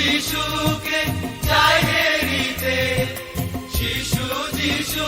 যিশুকে চাই হেরিতে যিশু